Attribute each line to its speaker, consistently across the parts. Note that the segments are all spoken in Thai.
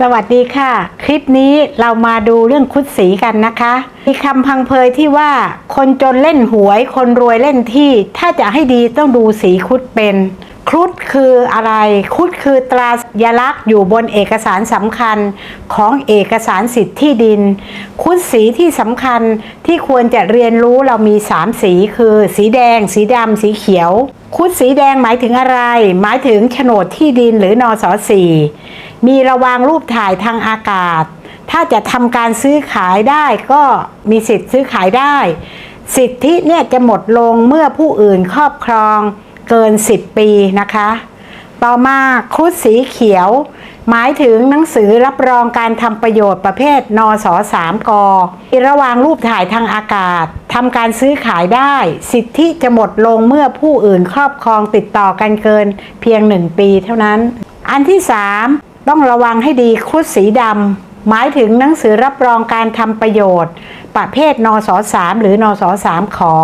Speaker 1: สวัสดีค่ะ คลิปนี้เรามาดูเรื่องคุดสีกันนะคะ มีคำพังเพยที่ว่า คนจนเล่นหวย คนรวยเล่นที่ ถ้าจะให้ดีต้องดูสีคุดเป็น ครุฑคืออะไร ครุฑคือตราสัญลักษณ์อยู่บนเอกสารสำคัญของเอกสารสิทธิ์ที่ดินคุดสีที่สำคัญที่ควรจะเรียนรู้เรามี 3 สีคือ สีแดง สีดำสีเขียวคุดสีแดงหมายถึงอะไร หมายถึงโฉนดที่ดินหรือนอสสี่มีระวางรูปถ่ายทางอากาศ ถ้าจะทำการซื้อขายได้ก็มีสิทธิ์ซื้อขายได้ สิทธิเนี่ยจะหมดลงเมื่อผู้อื่นครอบครอง เกิน 10 ปีนะคะ ต่อมาครุฑสีเขียว หมายถึงหนังสือรับรองการทำประโยชน์ประเภทนสสามกมีระหวางรูปถ่ายทางอากาศทำการซื้อขายได้ สิทธิจะหมดลงเมื่อผู้อื่นครอบครองติดต่อกันเกินเพียงหนึ่งปีเท่านั้น อันที่สามต้องระวังให้ดีครุฑสีดำหมายถึงหนังสือรับรองการทำประโยชน์ ประเภทนสสามหรือนสสามขอ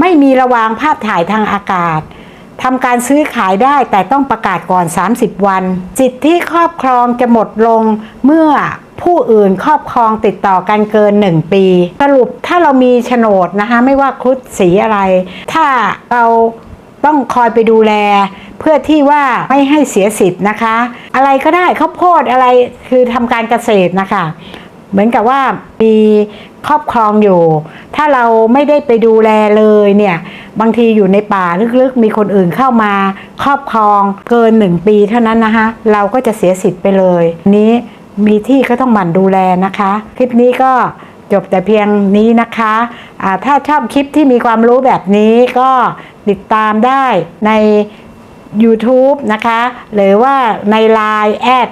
Speaker 1: ไม่มีระวางภาพถ่ายทางอากาศทำการซื้อขายได้แต่ต้องประกาศก่อน 30 วันจิตที่ครอบครองจะหมดลงเมื่อผู้อื่นครอบครองติดต่อกันเกิน 1 ปี สรุปถ้าเรามีโฉนดนะคะไม่ว่าครุฑสีอะไร ถ้าเราต้องคอยไปดูแล เพื่อที่ว่าไม่ให้เสียสิทธิ์นะคะ อะไรก็ได้ข้าวโพดอะไรคือทำการเกษตรนะคะ เหมือนกับว่ามีครอบครองอยู่ ถ้าเราไม่ได้ไปดูแลเลยเนี่ย บางทีอยู่ในป่าลึกๆ มีคนอื่นเข้ามาครอบครองเกินหนึ่งปีเท่านั้นนะคะ เราก็จะเสียสิทธิ์ไปเลย นี้มีที่ก็ต้องหมั่นดูแลนะคะ คลิปนี้ก็จบแต่เพียงนี้นะคะะถ้าชอบคลิปที่มีความรู้แบบนี้ก็ติดตามได้ใน YouTube นะคะ หรือว่าใน Line แอด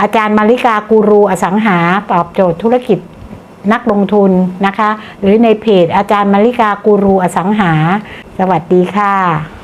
Speaker 1: อาจารย์มาริกากูรูอสังหาตอบโจทย์ธุรกิจนักลงทุนนะคะ หรือในเพจอาจารย์มาริกากูรูอสังหา สวัสดีค่ะ